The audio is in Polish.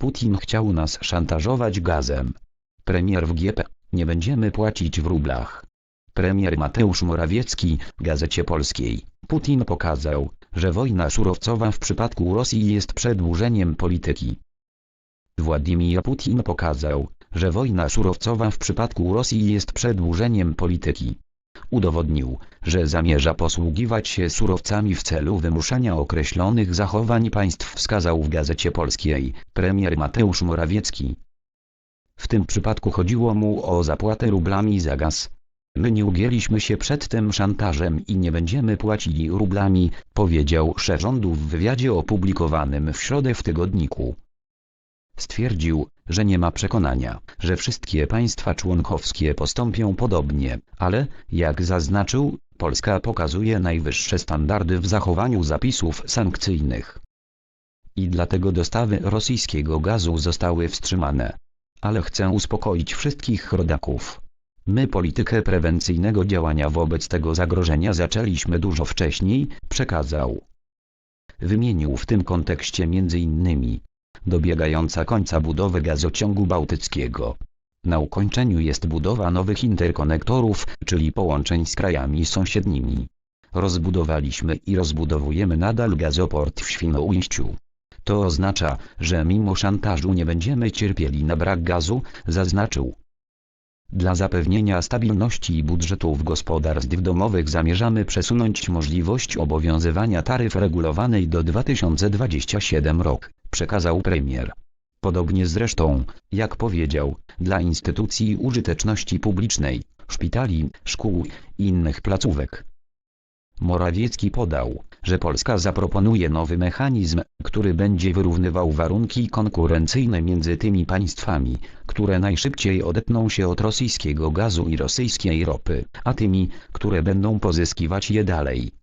Putin chciał nas szantażować gazem. Premier w GP, nie będziemy płacić w rublach. Premier Mateusz Morawiecki, Gazecie Polskiej, Putin pokazał, że wojna surowcowa w przypadku Rosji jest przedłużeniem polityki. Władimir Putin pokazał, że wojna surowcowa w przypadku Rosji jest przedłużeniem polityki. Udowodnił, że zamierza posługiwać się surowcami w celu wymuszania określonych zachowań państw wskazał w Gazecie Polskiej premier Mateusz Morawiecki. W tym przypadku chodziło mu o zapłatę rublami za gaz. My nie ugięliśmy się przed tym szantażem i nie będziemy płacili rublami, powiedział szef rządu w wywiadzie opublikowanym w środę w tygodniku. Stwierdził, że nie ma przekonania, że wszystkie państwa członkowskie postąpią podobnie, ale, jak zaznaczył, Polska pokazuje najwyższe standardy w zachowaniu zapisów sankcyjnych. I dlatego dostawy rosyjskiego gazu zostały wstrzymane. Ale chcę uspokoić wszystkich rodaków. My politykę prewencyjnego działania wobec tego zagrożenia zaczęliśmy dużo wcześniej, przekazał. Wymienił w tym kontekście m.in. dobiegająca końca budowy gazociągu bałtyckiego. Na ukończeniu jest budowa nowych interkonektorów, czyli połączeń z krajami sąsiednimi. Rozbudowaliśmy i rozbudowujemy nadal gazoport w Świnoujściu. To oznacza, że mimo szantażu nie będziemy cierpieli na brak gazu, zaznaczył. Dla zapewnienia stabilności budżetów gospodarstw domowych zamierzamy przesunąć możliwość obowiązywania taryf regulowanej do 2027 rok, przekazał premier. Podobnie zresztą, jak powiedział, dla instytucji użyteczności publicznej, szpitali, szkół i innych placówek. Morawiecki podał, że Polska zaproponuje nowy mechanizm, który będzie wyrównywał warunki konkurencyjne między tymi państwami, które najszybciej odetną się od rosyjskiego gazu i rosyjskiej ropy, a tymi, które będą pozyskiwać je dalej.